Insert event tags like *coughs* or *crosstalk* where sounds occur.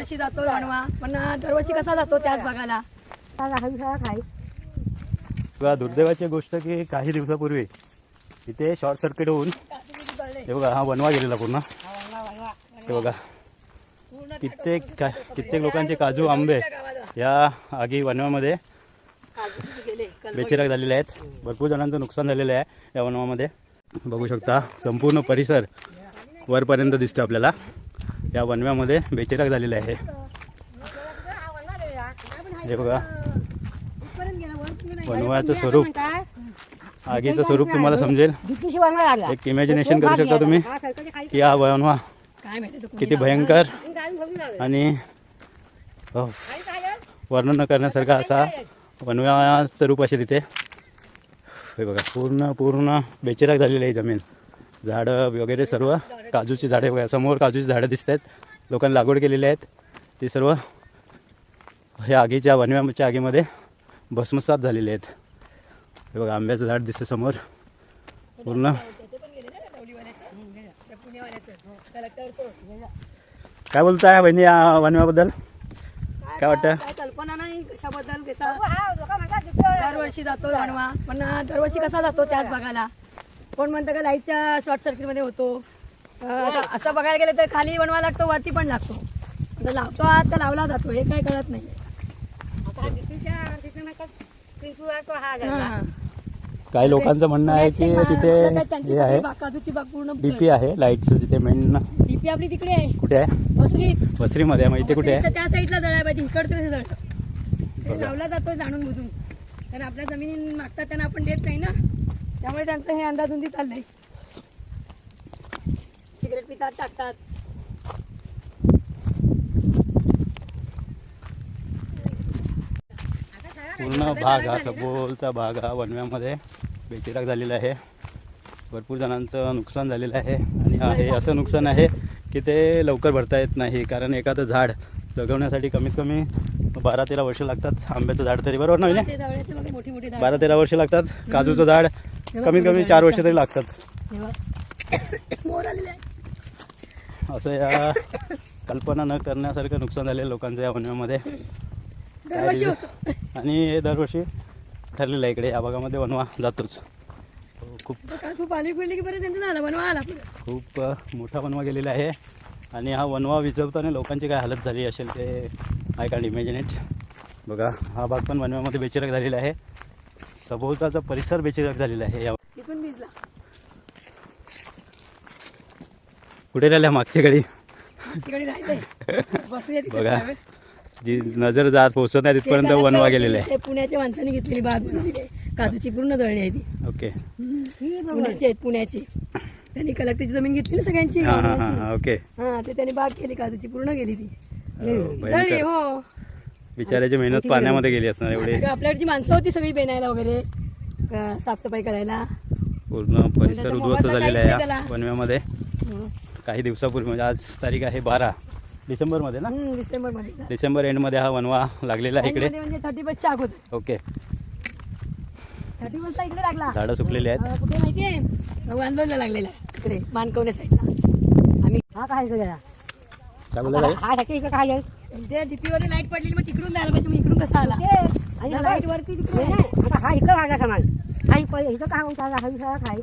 दरवर्षी जातो वणवा पण दरवर्षी कसा जातो त्याच बघायला. बघा दुर्दैवाची गोष्ट की काही दिवसापूर्वी इथे शॉर्ट सर्किट होऊन हे बघा हा वनवा गेलेला पूर्ण. हे बघा कित्येक कित्येक लोकांचे काजू आंबे या आगी वनव्यामध्ये बेचिराग झालेले आहेत. भरपूर जणांचं नुकसान झालेलं आहे या वनवामध्ये. बघू शकता संपूर्ण परिसर वरपर्यंत दिसतो आपल्याला. या वनव्यामध्ये बेचिराग झालेला आहे. हे बघा. वनव्याचं स्वरूप. आगीचं स्वरूप तुम्हाला समजेल. एक इमॅजिनेशन करू शकता तुम्ही की हा वनवा किती भयंकर आणि वर्णन न करण्यासारखा असा वनव्याचं रूप असेल तिथे हे बघा पूर्ण पूर्ण बेचिराग झालेली आहे जमीन. झाडं वगैरे सर्व. काजूची झाडे बघा समोर काजूची झाडं दिसत आहेत लोकांनी लागवड केलेली आहेत. ती सर्व हे आगीच्या वनव्याच्या आगीमध्ये भस्मसात झालेले आहेत. हे बघा आंब्याचं झाड दिसतं समोर. पूर्ण. काय बोलताय बहिणी या वनव्याबद्दल? काय वाटतं? काय कल्पना नाही कशाबद्दल दरवर्षी जातो वणवा पण दरवर्षी कसा जातो त्याच बघायला. कोण म्हणतं का लाईटच्या शॉर्ट सर्किटमध्ये होतो. आता असं बघायला गेलं तर खाली वणवा लागतो वरती पण लागतो. आता लावतो आत तर लावला जातो हे काय कळत नाही. हा. काही लोकांचं म्हणणं आहे की तिथे हे आहे. काजूची बाग पूर्ण डीपी आहे लाईटचं जिथे मेन डीपी आपली तिकडे आहे. कुठे आहे? वसरीत वसरीमध्ये आहे मग इथे कुठे आहे? त्या साईडला जळाय पाहिजे इकडचं हे जळ ते लावला जातो जाणून बुजून. कारण आपल्या जमिनी मागतात त्यांना आपण देत नाही ना. त्यामुळे त्यांचं हे अंदाजुंदी चाललंय. पितात टाकतात. पूर्ण भाग हा सभोवचा भाग हा वनव्यामध्ये बेचिराग झालेला आहे. भरपूर जणांचं नुकसान झालेलं आहे. आणि हा हे असं नुकसान आहे की ते लवकर भरता येत नाही कारण एखादं झाड जगवण्यासाठी कमीत कमी बारा तेरा वर्ष लागतात. आंब्याचं झाड तरी बरोबर नाही. बारा तेरा वर्ष लागतात. काजूचं झाड कमीत कमी चार वर्ष तरी लागतात *coughs* हे बघ. मोर आलेले आहे असं या कल्पना न करण्यासारखं नुकसान झालेलं लोकांचं या वनव्यामध्ये आणि हे दरवर्षी ठरलेलं आहे इकडे या भागामध्ये वनवा जातोच. खूप पुढे. खूप अ, मोठा वनवा गेलेला आहे. आणि हा वनवा विजवताना लोकांची काय हालत झाली असेल ते आय कॅन्ट इमॅजिनेट बघा हा भाग पण वनव्यामध्ये बेचिराग झालेला आहे. सभोवताचा परिसर बेचिराग झालेला आहे. या कुठे राहिल्या मागच्या तिथे बघा. जी नजर जात पोहोचत नाही तिथपर्यंत वनवा गेलेला ते पुण्याच्या माणसाने घेतलेली बाग बनवलेली आहे काजूची पूर्ण दळणी आहे ती. आहे ओके पुण्याची आहेत पुण्याची. त्यांनी कलेक्टरची जमीन घेतली ना सगळ्यांची हां हां हां. हां ओके. हा ते त्यांनी बाग केली काजूची पूर्ण गेली ती. अ, दळली भयंकर. हो. बिचाराची मेहनत पाण्यामध्ये गेली असणार एवढे. आपल्याकडची माणसं होती सगळी बेनायला वगैरे. क- साफसफाई करायला. पूर्ण परिसर उद्ध्वस्त झालेला आहे या. वनव्यामध्ये. काही दिवसापूर्वी म्हणजे आज तारीख आहे बारा. डिसेंबरमध्ये ना? हम्म, डिसेंबरमध्ये डिसेंबर एंडमध्ये हा वनवा लागलेला आहे इकडे. म्हणजे थर्टी बसच्या अगोदर. ओके. थर्टी बसचा इकडे लागला. झाडं सुकलेली आहेत. कुठे माहितीये वांदोलला लागलेला आहे. इकडे मानकवणे साईडला आम्ही हा काय सगळ्या काय बोलला? हा ह्याच्या इकडे काय आहे? ते डीपी वर लाइट पडलेली मग तिकडून जायला पाहिजे तुम्ही इकडून कसा आला? हा लाइट वरती तिकडे. हा इकडे वाढला सामान. हा इकडे इथं काय होता हा विषय काय?